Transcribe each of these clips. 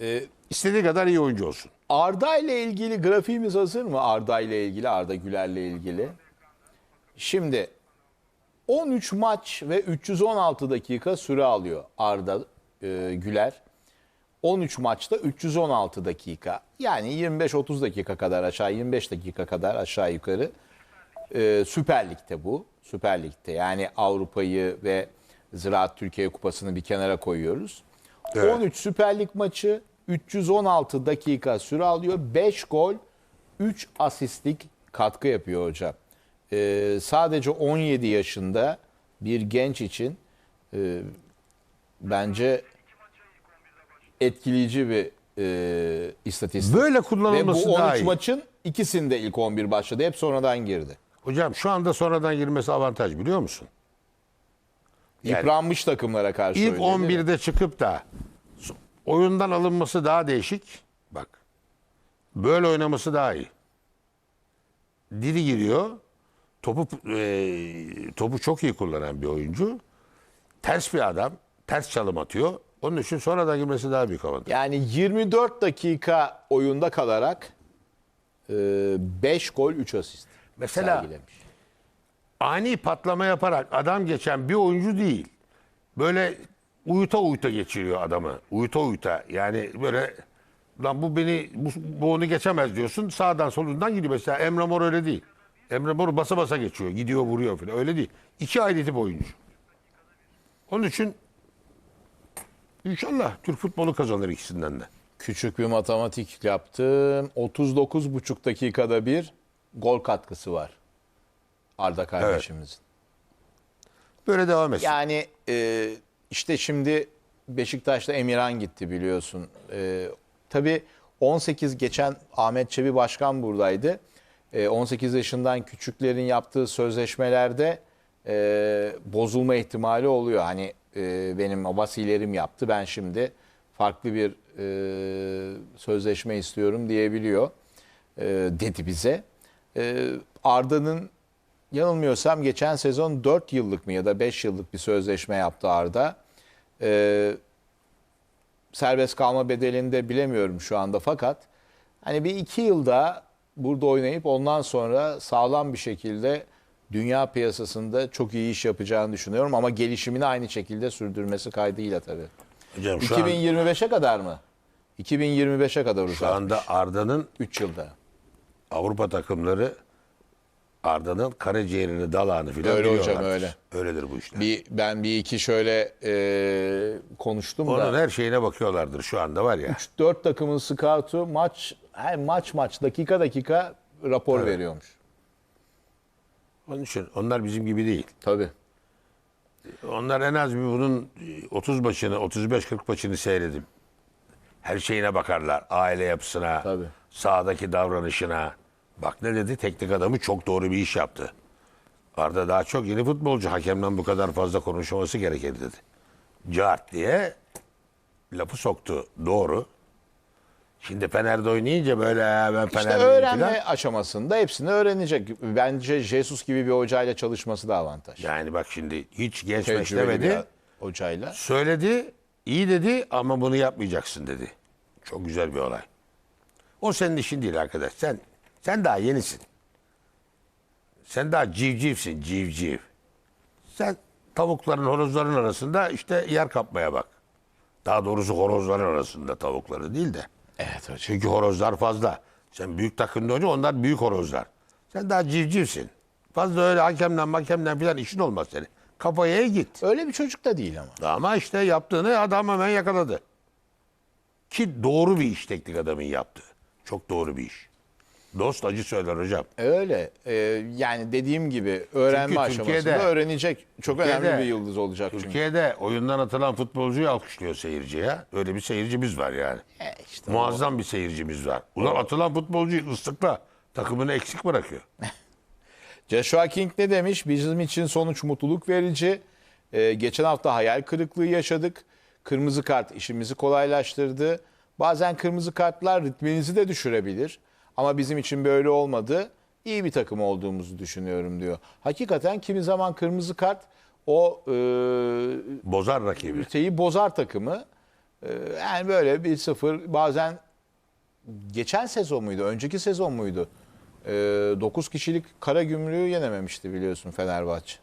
Ee, İstediği kadar iyi oyuncu olsun. Arda ile ilgili grafiğimiz hazır mı? Arda ile ilgili, Arda Güler'le ilgili. Şimdi 13 maç ve 316 dakika süre alıyor Arda e, Güler. 13 maçta 316 dakika. Yani 25-30 dakika kadar aşağı, 25 dakika kadar aşağı yukarı. E, Süper Lig'de bu. Süper Lig'de. Yani Avrupa'yı ve Ziraat Türkiye Kupası'nı bir kenara koyuyoruz. Evet. 13 Süper Lig maçı 316 dakika süre alıyor. 5 gol, 3 asistlik katkı yapıyor hocam. Ee, sadece 17 yaşında bir genç için e, bence etkileyici bir e, istatistik. Böyle Ve bu kullanılması 13 daha iyi. maçın ikisinde ilk 11 başladı. Hep sonradan girdi. Hocam şu anda sonradan girmesi avantaj biliyor musun? Yani- Yıpranmış takımlara karşı İlk öyle değil mi? 11'de çıkıp da oyundan alınması daha değişik. Bak. Böyle oynaması daha iyi. Diri giriyor. Topu e, topu çok iyi kullanan bir oyuncu. Ters bir adam. Ters çalım atıyor. Onun için sonradan girmesi daha büyük avantaj. Yani 24 dakika oyunda kalarak 5 gol 3 asist Mesela sergilemiş. Ani patlama yaparak adam geçen bir oyuncu değil. Böyle uyuta uyuta geçiriyor adamı. Uyuta uyuta. Yani böyle lan bu beni bu, bu onu geçemez diyorsun. Sağdan solundan gidiyor. Mesela Emre Mor öyle değil. Emre Mor basa basa geçiyor. Gidiyor vuruyor falan. Öyle değil. İki ayrı tip oyuncu. Onun için inşallah Türk futbolu kazanır ikisinden de. Küçük bir matematik yaptım. 39,5 dakikada bir gol katkısı var. Arda kardeşimizin. Böyle devam etsin. Yani e, işte şimdi Beşiktaş'ta Emirhan gitti biliyorsun. E, tabii 18 geçen Ahmet Çebi Başkan buradaydı. E, 18 yaşından küçüklerin yaptığı sözleşmelerde e, bozulma ihtimali oluyor. Hani e, benim vasilerim yaptı ben şimdi farklı bir e, sözleşme istiyorum diyebiliyor e, dedi bize. E, Arda'nın yanılmıyorsam geçen sezon 4 yıllık mı ya da 5 yıllık bir sözleşme yaptı Arda. Ee, serbest kalma bedelini de bilemiyorum şu anda fakat hani bir iki yılda burada oynayıp ondan sonra sağlam bir şekilde dünya piyasasında çok iyi iş yapacağını düşünüyorum ama gelişimini aynı şekilde sürdürmesi kaydıyla tabii. Hocam şu, an, 2025'e kadar mı? 2025'e kadar şu uzatmış. anda Arda'nın 3 yılda. Avrupa takımları Arda'nın karaciğerini, dalağını filan Öyle hocam, biliyorlardır. öyle. Öyledir bu işler. Bir, ben bir iki şöyle e, konuştum Onun da. her şeyine bakıyorlardır şu anda var ya. 4 takımın scoutu maç her maç maç dakika dakika rapor veriyormuş. Onun için onlar bizim gibi değil. Tabii. Onlar en az bir bunun 30 maçını, 35-40 maçını seyredip her şeyine bakarlar. Aile yapısına, Tabii. sahadaki davranışına. Bak ne dedi? Teknik adamı çok doğru bir iş yaptı. Arda daha çok yeni futbolcu. Hakemden bu kadar fazla konuşmaması gerekir dedi. Cart diye lafı soktu. Doğru. Şimdi Fener'de oynayınca böyle "Ha, ben İşte Fener'deyim öğrenme aşamasında hepsini öğrenecek. Bence Jesus gibi bir hocayla çalışması da avantaj. Yani bak şimdi hiç genç meç Tecrübeli bir hocayla. Söyledi, iyi dedi ama bunu yapmayacaksın dedi. Çok güzel bir olay. O senin işin değil arkadaş. Sen sen daha yenisin. Sen daha civcivsin, civciv. Sen tavukların, horozların arasında işte yer kapmaya bak. Daha doğrusu horozların arasında tavukları değil de. Evet hocam. Çünkü horozlar fazla. Sen büyük takımda oynuyor, onlar büyük horozlar. Sen daha civcivsin. Fazla öyle hakemden hakemden falan işin olmaz senin. Kafaya git. Öyle bir çocuk da değil ama. Ama işte yaptığını adam hemen yakaladı. Ki doğru bir iş teknik adamın yaptığı. Çok doğru bir iş. Dost acı söyler hocam. Öyle. Ee, yani dediğim gibi öğrenme Çünkü aşamasında Türkiye'de- öğrenecek. Çok Türkiye'de- önemli bir yıldız olacak çünkü. Türkiye'de oyundan atılan futbolcuyu alkışlıyor seyirci ya. Öyle bir seyircimiz var yani. E işte Muazzam bir seyircimiz var. Ulan atılan futbolcuyu ıslıkla takımını eksik bırakıyor. Joshua King ne demiş? Bizim için sonuç mutluluk verici. Ee, geçen hafta hayal kırıklığı yaşadık. Kırmızı kart işimizi kolaylaştırdı. Bazen kırmızı kartlar ritminizi de düşürebilir. Ama bizim için böyle olmadı. İyi bir takım olduğumuzu düşünüyorum diyor. Hakikaten kimi zaman kırmızı kart o e, Bozar rakibi. şeyi bozar takımı. Ee, yani böyle bir sıfır bazen geçen sezon muydu? Önceki sezon muydu? 9 kişilik kara gümrüğü yenememişti biliyorsun Fenerbahçe.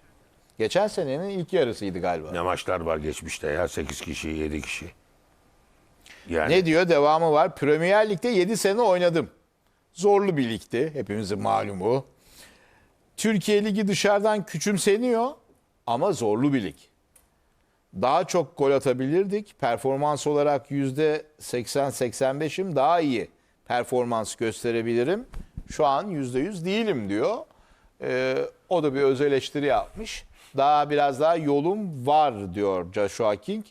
Geçen senenin ilk yarısıydı galiba. Ne maçlar var geçmişte ya 8 kişi 7 kişi. Yani Ne diyor? Devamı var. Premier Lig'de 7 sene oynadım. Zorlu bir ligdi. Hepimizin malumu. Türkiye Ligi dışarıdan küçümseniyor ama zorlu bir lig. Daha çok gol atabilirdik. Performans olarak %80-85'im daha iyi performans gösterebilirim. Şu an %100 değilim diyor. Ee, o da bir öz eleştiri yapmış. Daha biraz daha yolum var diyor Joshua King.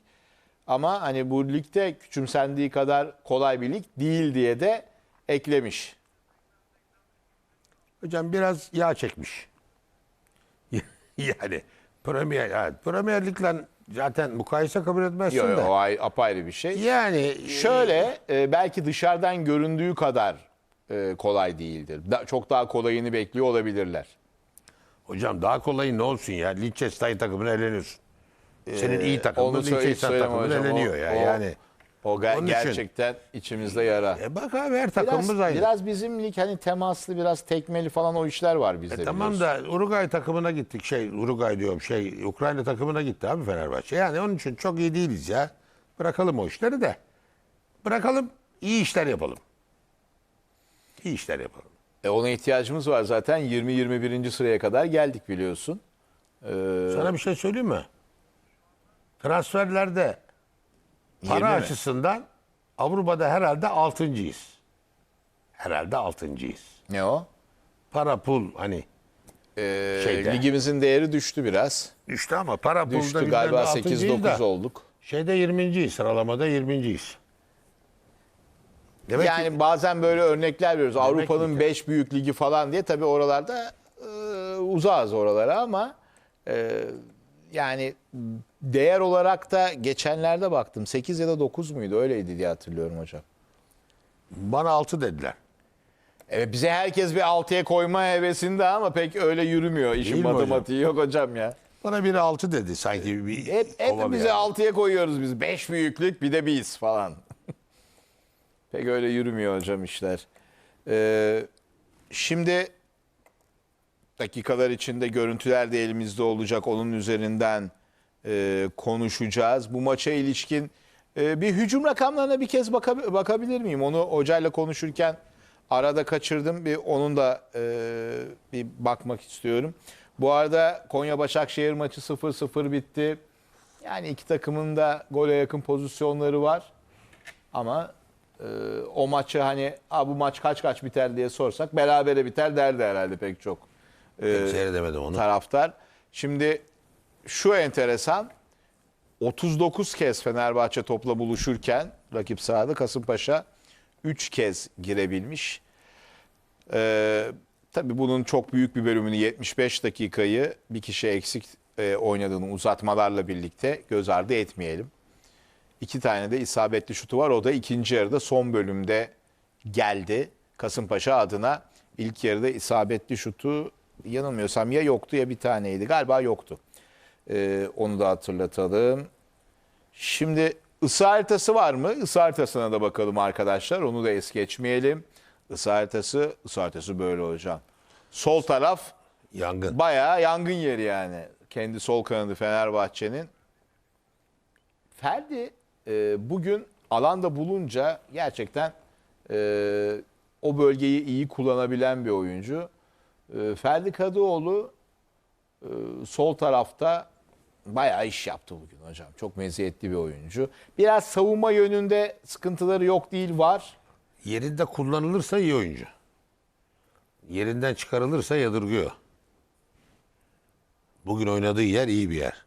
Ama hani bu ligde küçümsendiği kadar kolay bir lig değil diye de eklemiş. Hocam biraz yağ çekmiş. yani Premier, yani Premier Lig'le zaten mukayese kabul etmezsin Yok, de. o ay- apayrı bir şey. Yani Şöyle e, belki dışarıdan göründüğü kadar e, kolay değildir. Da- çok daha kolayını bekliyor olabilirler. Hocam daha kolay ne olsun ya? Liechtenstein takımına eleniyorsun. Senin iyi takımın Liechtenstein. O- eleniyor ya. o- yani O ge- Onun için- gerçekten içimizde yara. e bak abi her Biraz, takımımız aynı. biraz bizim lig hani temaslı biraz tekmeli falan o işler var bizde. E tamam biliyorsun. da Uruguay takımına gittik. Şey Uruguay diyorum şey Ukrayna takımına gitti abi Fenerbahçe. Yani onun için çok iyi değiliz ya. Bırakalım o işleri de. Bırakalım iyi işler yapalım. İyi işler yapalım. E, ona ihtiyacımız var zaten 20-21. sıraya kadar geldik biliyorsun. Ee, Sana bir şey söyleyeyim mi? Transferlerde para mi? açısından Avrupa'da herhalde altıncıyız. Herhalde altıncıyız. ne o? Para pul hani Ee, Şeyde. ligimizin değeri düştü biraz. düştü ama para pulda Düştü galiba altıncıyız 8-9 da olduk. Şeyde 20.yiz sıralamada 20.yiz. Demek yani ki bazen böyle örnekler veriyoruz. Avrupa'nın ki- 5 büyük ligi falan diye tabii oralarda e, uzağız oralara ama e, yani değer olarak da geçenlerde baktım 8 ya da 9 muydu öyleydi diye hatırlıyorum hocam. bana 6 dediler. Evet bize herkes bir 6'ya koyma hevesinde ama pek öyle yürümüyor. İşin Değil mi matematiği yok hocam ya. Bana biri 6 dedi sanki bir Hep, hep bize yani. 6'ya koyuyoruz biz. 5 büyüklük bir de biz falan. Pek öyle yürümüyor hocam işler. Ee, şimdi dakikalar içinde görüntüler de elimizde olacak. Onun üzerinden e, konuşacağız. Bu maça ilişkin e, bir hücum rakamlarına bir kez baka- bakabilir miyim? Onu hocayla konuşurken arada kaçırdım. Bir onun da e, bir bakmak istiyorum. Bu arada Konya Başakşehir maçı 0-0 bitti. Yani iki takımın da gole yakın pozisyonları var. Ama e, o maçı hani "Aa, bu maç kaç kaç biter diye sorsak berabere biter derdi herhalde pek çok e, Seyredemedim onu. taraftar. Şimdi şu enteresan 39 kez Fenerbahçe topla buluşurken rakip sahada Kasımpaşa 3 kez girebilmiş. Ee, tabii bunun çok büyük bir bölümünü 75 dakikayı bir kişi eksik e, oynadığını uzatmalarla birlikte göz ardı etmeyelim. İki tane de isabetli şutu var. O da ikinci yarıda son bölümde geldi. Kasımpaşa adına ilk yarıda isabetli şutu yanılmıyorsam ya yoktu ya bir taneydi. Galiba yoktu. Ee, onu da hatırlatalım. Şimdi ısı haritası var mı? Isı haritasına da bakalım arkadaşlar. Onu da es geçmeyelim. Isı haritası, ısı haritası böyle hocam. Sol taraf Yangın. bayağı yangın yeri yani. Kendi sol kanadı Fenerbahçe'nin. Ferdi e, bugün alanda bulunca gerçekten e, o bölgeyi iyi kullanabilen bir oyuncu. E, Ferdi Kadıoğlu e, sol tarafta bayağı iş yaptı bugün hocam. Çok meziyetli bir oyuncu. Biraz savunma yönünde sıkıntıları yok değil var. Yerinde kullanılırsa iyi oyuncu. Yerinden çıkarılırsa yadırgıyor. Bugün oynadığı yer iyi bir yer.